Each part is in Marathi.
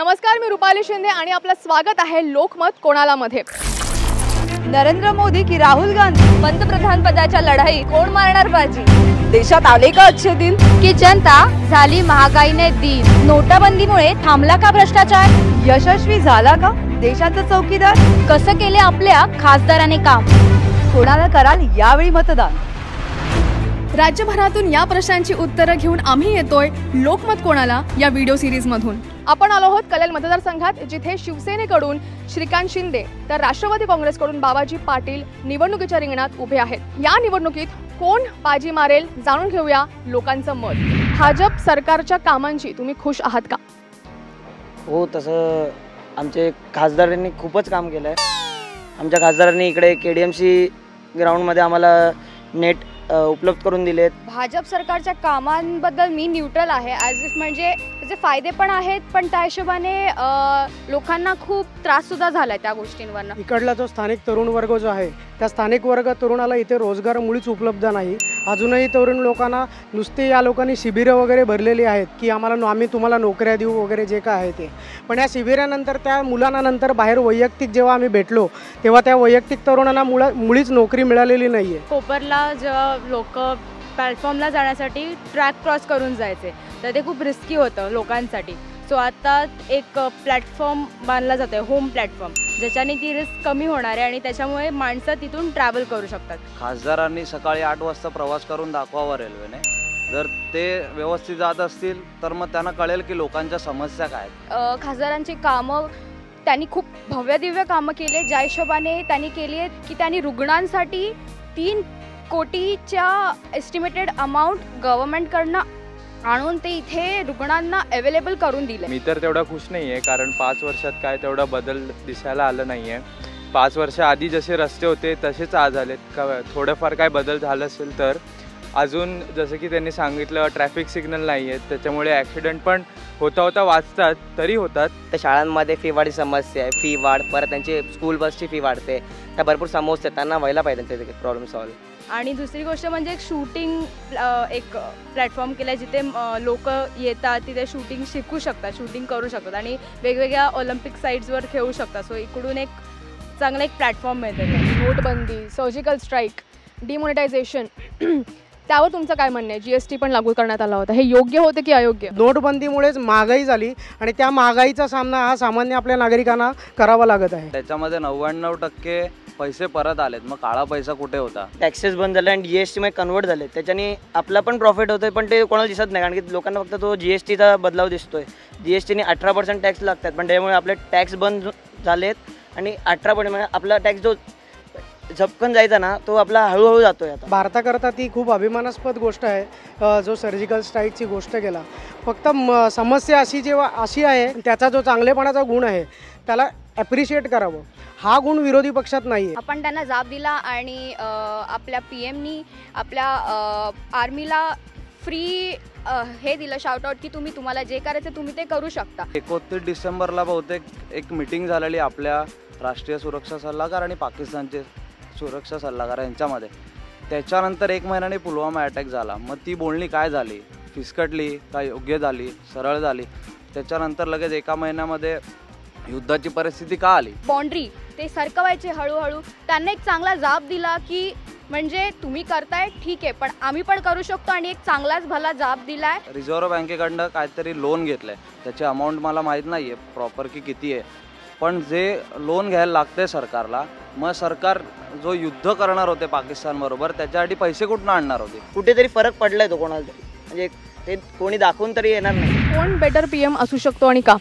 नमस्कार मी रुपाली शिंदे आणि आपलं स्वागत आहे लोकमत कोणाला मध्ये. नरेंद्र मोदी की राहुल गांधी पंतप्रधान पदाच्या लढाई कोण मारणार बाजी? देशात आले का अच्छे दिन? की जनता झाली महागाईने दिन? नोटाबंदीमुळे थांबला का भ्रष्टाचार? यशस्वी झाला का देशाचा चौकीदार? कसं केले आपल्या खासदाराने काम? कोणाला कराल यावेळी मतदान? राज्यभरातून या प्रश्नांची उत्तरं घेऊन आम्ही येतोय लोकमत कोणाला या व्हिडिओ सिरीज मधून आपण आलो आहोत कल्याण मतदारसंघात जिथे शिवसेनेकडून श्रीकांत शिंदे तर राष्ट्रवादी काँग्रेसकडून बाबाजी पाटील निवडणुकीच्या रिंगणात उभे आहेत. या निवडणुकीत कोण बाजी मारेल जाणून घेऊया लोकांचं मत. भाजप सरकारच्या कामांची तुम्ही खुश आहात का? हो तसं आमचे खासदारांनी खूपच काम केलं आहे आमच्या खासदारांनी इकडे के डी एम सी ग्राउंडमध्ये आम्हाला नेट उपलब्ध करून दिलेत. भाजप सरकारच्या कामांबद्दल मी न्यूट्रल आहे. ॲज इफ म्हणजे त्याचे फायदे पण आहेत पण त्या हिशोबाने लोकांना खूप त्रास सुद्धा झालाय त्या गोष्टींवरनं. इकडला जो स्थानिक तरुण वर्ग जो आहे त्या स्थानिक वर्ग तरुणाला इथे रोजगार मुळीच उपलब्ध नाही. अजूनही तरुण लोकांना नुसते या लोकांनी शिबिरं वगैरे भरलेली आहेत की आम्हाला नो- आम्ही तुम्हाला नोकऱ्या देऊ वगैरे जे काय आहे ते. पण या शिबिरानंतर त्या मुलांना नंतर बाहेर वैयक्तिक जेव्हा आम्ही भेटलो तेव्हा त्या वैयक्तिक तरुणांना मुळा मुळीच नोकरी मिळालेली नाही आहे कोपरला जेव्हा लोक प्लॅटफॉर्मला जाण्यासाठी ट्रॅक क्रॉस करून जायचे तर ते खूप रिस्की होतं लोकांसाठी. सो आता एक प्लॅटफॉर्म बांधला जातो आहे होम प्लॅटफॉर्म ज्याच्याने ती रिस्क कमी होणार आहे आणि त्याच्यामुळे माणसं तिथून ट्रॅव्हल करू शकतात. खासदारांनी सकाळी आठ वाजता प्रवास करून दाखवावा रेल्वेने. जर ते व्यवस्थित जात असतील तर मग त्यांना कळेल की लोकांच्या समस्या काय आहेत. अ, खासदारांची कामं त्यांनी खूप भव्य दिव्य कामं केली आहेत, ज्या हिशोबाने त्यांनी केली आहेत की त्यांनी रुग्णांसाठी तीन कोटीच्या एस्टिमेटेड अमाऊंट गव्हर्नमेंटकडनं आणून ते इथे रुग्णांना अवेलेबल करून दिले. मी तर तेवढा खुश नाही आहे कारण पाच वर्षात काय तेवढा बदल दिसायला आलं नाही आहे पाच वर्ष आधी जसे रस्ते होते तसेच आज आलेत. का थोडंफार काय बदल झालं असेल तर अजून जसं की त्यांनी सांगितलं ट्रॅफिक सिग्नल नाही आहेत त्याच्यामुळे ॲक्सिडेंट पण होता होता वाचतात तरी होतात. तर शाळांमध्ये फी वाढी समस्या आहे फी वाढ परत त्यांची स्कूल बसची फी वाढते. त्या भरपूर समस्या त्यांना व्हायला पाहिजे त्यांचे प्रॉब्लेम सॉल्व्ह आणि दुसरी गोष्ट म्हणजे एक शूटिंग एक प्लॅटफॉर्म केला आहे जिथे लोक येतात तिथे शूटिंग शिकू शकतात शूटिंग करू शकतात आणि वेगवेगळ्या ऑलिम्पिक साईट्सवर खेळू शकतात. सो इकडून एक चांगला एक प्लॅटफॉर्म मिळतो नोटबंदी सर्जिकल स्ट्राईक डिमॉनिटायझेशन त्यावर तुमचं काय म्हणणं आहे? जीएसटी पण लागू करण्यात आला होता. हे योग्य होते की अयोग्य? नोटबंदीमुळेच महागाई झाली आणि त्या महागाईचा सामना हा सामान्य आपल्या नागरिकांना करावा लागत आहे. त्याच्यामध्ये नव्याण्णव टक्के पैसे परत आलेत. मग काळा पैसा कुठे होता? टॅक्सेस बंद झाले आणि जी एस टीमध्ये कन्वर्ट झाले. त्याच्याने आपला पण प्रॉफिट होतोय पण ते कोणाला दिसत नाही. कारण की लोकांना फक्त तो जी एस टीचा बदलाव दिसतोय. जी एस टीने अठरा पर्सेंट टॅक्स लागतात. पण त्यामुळे आपले टॅक्स बंद झालेत आणि अठरा पर्सेंट म्हणजे आपला टॅक्स जो झपकन जायचा ना तो आपला हळूहळू जातोय आता. भारताकरता ती खूप अभिमानास्पद गोष्ट आहे जो सर्जिकल स्ट्राईकची गोष्ट केला. फक्त म समस्या अशी जेव्हा अशी आहे त्याचा जो चांगलेपणाचा गुण आहे त्याला ॲप्रिशिएट करावं. हा गुण विरोधी पक्षात नाही आहे आपण त्यांना जाब दिला आणि आपल्या पी एमनी आपल्या आर्मीला फ्री हे दिलं शाउटआउट की तुम्ही तुम्हाला जे करायचं तुम्ही ते करू शकता. एकोणतीस डिसेंबरला बहुतेक एक मिटिंग झालेली आपल्या राष्ट्रीय सुरक्षा सल्लागार आणि पाकिस्तानचे सुरक्षा सल्लागार यांच्यामध्ये. त्याच्यानंतर एक महिन्याने पुलवामा अटॅक झाला. मग ती बोलणी काय झाली? फिसकटली काय योग्य झाली? सरळ झाली? त्याच्यानंतर लगेच एका महिन्यामध्ये युद्धाची परिस्थिती का आली? बाउंड्री ते सरकवायचे हळूहळू. त्यांना एक चांगला जाब दिला की म्हणजे तुम्ही करताय ठीक आहे पण आम्ही पण करू शकतो आणि एक चांगलाच भला जाब दिलाय. रिझर्व्ह बँकेकडनं काहीतरी लोन घेतलंय. त्याची अमाऊंट मला माहीत नाही आहे प्रॉपर की किती आहे. पण जे लोन घ्यायला लागते सरकारला मग सरकार जो युद्ध करणार होते पाकिस्तानबरोबर त्याच्यासाठी पैसे कुठून आणणार होते? कुठेतरी फरक पडलाय तो कोणाला तरी. म्हणजे ते कोणी दाखवून तरी येणार नाही. कोण बेटर पीएम असू शकतो आणि का?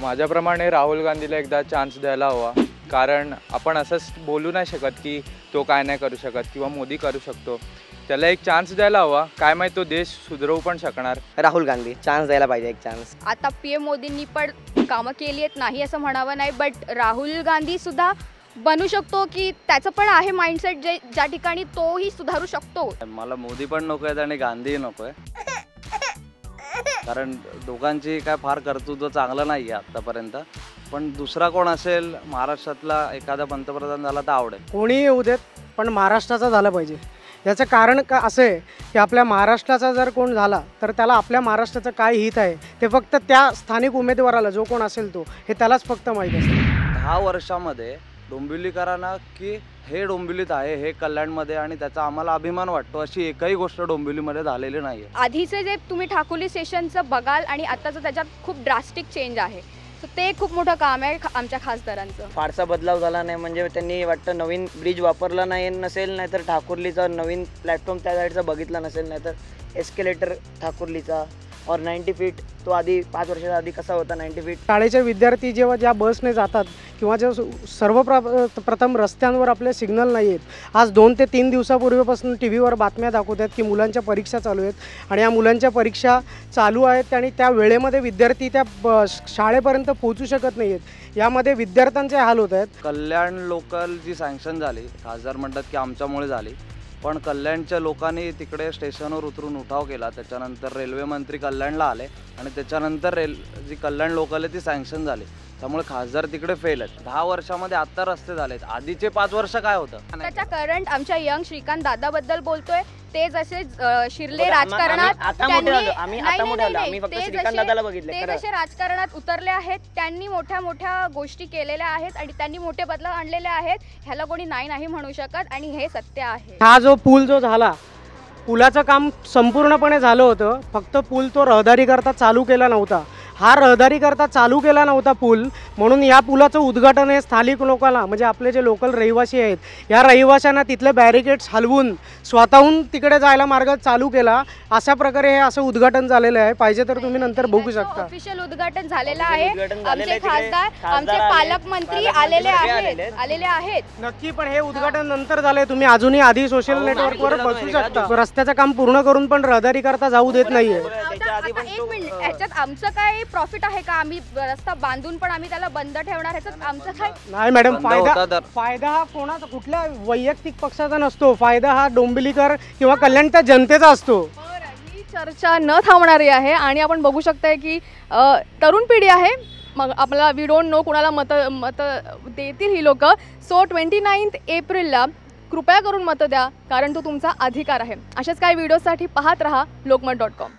माझ्याप्रमाणे राहुल गांधीला एकदा चान्स द्यायला हवा. कारण आपण असंच बोलू नाही शकत की तो काय नाही करू शकत किंवा मोदी करू शकतो. त्याला एक चान्स द्यायला हवा. काय माहीत तो देश सुधरवू पण शकणार. राहुल गांधी चान्स द्यायला पाहिजे एक चान्स आता पी एम मोदींनी पण कामं केली आहेत नाही असं म्हणावं नाही बट राहुल गांधी सुद्धा बनू शकतो की त्याचं पण आहे माइंडसेट जे ज्या ठिकाणी तोही सुधारू शकतो. मला मोदी पण नको आहेत आणि गांधीही नको आहे कारण दोघांची काय फार कर्तृत्व चांगलं नाही आहे आत्तापर्यंत पण दुसरा कोण असेल महाराष्ट्रातला एखादा पंतप्रधान झाला तर आवडेल. कोणीही येऊ देत पण महाराष्ट्राचा झाला पाहिजे. याचं कारण का असं आहे की आपल्या महाराष्ट्राचा जर कोण झाला तर त्याला आपल्या महाराष्ट्राचं काय हित आहे ते फक्त त्या स्थानिक उमेदवाराला जो कोण असेल तो हे त्यालाच फक्त माहीत असतं. दहा वर्षामध्ये डोंबिवलीकरांना की हे डोंबिवलीत आहे हे कल्याणमध्ये आणि त्याचा आम्हाला अभिमान वाटतो अशी एकही गोष्ट डोंबिवलीमध्ये झालेली नाही आहे आधीचे जे तुम्ही ठाकुली स्टेशनचं बघाल आणि आत्ताचं त्याच्यात खूप ड्रास्टिक चेंज आहे. सो ते खूप मोठं काम आहे खा- आमच्या खासदारांचं. फारसा बदलाव झाला नाही म्हणजे त्यांनी वाटतं नवीन ब्रिज वापरला नाही नसेल नाहीतर ठाकुर्लीचा नवीन प्लॅटफॉर्म त्या साईडचा बघितला नसेल नाहीतर एस्केलेटर ठाकुर्लीचा. और नाईन्टी फीट तो आधी पाच वर्षाच्या आधी कसा होता नाईन्टी फीट शाळेचे विद्यार्थी जेव्हा ज्या बसने जातात किंवा जे सर्व प्र प्रथम रस्त्यांवर आपले सिग्नल नाही आहेत आज दोन ते तीन दिवसापूर्वीपासून टी व्हीवर बातम्या दाखवत आहेत की मुलांच्या परीक्षा चालू आहेत आणि या मुलांच्या परीक्षा चालू आहेत आणि त्या वेळेमध्ये विद्यार्थी त्या ब शाळेपर्यंत पोहोचू शकत नाही आहेत यामध्ये विद्यार्थ्यांचे हाल होत आहेत. कल्याण लोकल जी सँक्शन झाली खासदार म्हणतात की आमच्यामुळे झाली पण कल्याणच्या लोकांनी तिकडे स्टेशनवर उतरून उठाव केला. त्याच्यानंतर रेल्वे मंत्री कल्याणला आले आणि त्याच्यानंतर रेल जी कल्याण लोकल आहे ती सँक्शन झाली. त्यामुळे खासदार तिकडे फेल आहेत दहा वर्षामध्ये आत्ता रस्ते झालेत. आधीचे पाच वर्ष काय होतं? त्याच्या करंट आमच्या यंग श्रीकांत दादाबद्दल बोलतोय. ते जसे शिरले राजकारणात आता आता ते श्रीकांत जसे- दादाला बघितले, ते खरं. जसे राजकारणात उतरले आहेत त्यांनी मोठ्या मोठ्या गोष्टी केलेल्या आहेत आणि त्यांनी मोठे बदलाव आणलेले आहेत. ह्याला कोणी नाही नाही म्हणू शकत आणि हे सत्य आहे. हा जो पूल जो झाला पुलाचं काम संपूर्णपणे झालं होतं. फक्त पूल तो रहदारीकरता चालू केला नव्हता. हा रहदारीकरता चालू केला नव्हता पूल. म्हणून या पुलाचं उद्घाटन हे स्थानिक लोकांना म्हणजे आपले जे लोकल रहिवासी आहेत या रहिवाशांना तिथले बॅरिकेड्स हलवून स्वतःहून तिकडे जायला मार्ग चालू केला. अशा प्रकारे हे असं उद्घाटन झालेलं आहे. पाहिजे तर तुम्ही नंतर बघू शकता. ऑफिशियल उद्घाटन झालेलं आहे. आमचे. खासदार आमचे पालकमंत्री आलेले आहेत. आलेले आहेत. नक्की पण हे उद्घाटन नंतर झालंय. तुम्ही अजूनही आधी सोशल नेटवर्कवर बसू शकता. रस्त्याचं काम पूर्ण करून पण रहदारी करता जाऊ देत नाहीये. आधी आता पण एक तो, मिनिट अं, ह्याच्यात आमचं काय प्रॉफिट आहे का? आम्ही रस्ता बांधून पण आम्ही त्याला बंद ठेवणार ह्याच्यात आमचं काय? नाही मॅडम बंद फायदा तर- फायदा हा कोणाचा? कुठल्या वैयक्तिक पक्षाचा नसतो. फायदा हा डोंबिवलीकर किंवा कल्याणच्या जनतेचा असतो. ही चर्चा न थांबणारी आहे आणि आपण बघू शकताय की अ, तरुण पिढी आहे. मग आपल्याला वी डोंट नो कुणाला मत मत देतील ही लोक. सो ट्वेंटी नाईन्थ एप्रिलला कृपया करून मतं द्या कारण तो तुमचा अधिकार आहे. अशाच काही व्हिडिओसाठी पाहत रहा लोकमत डॉट कॉम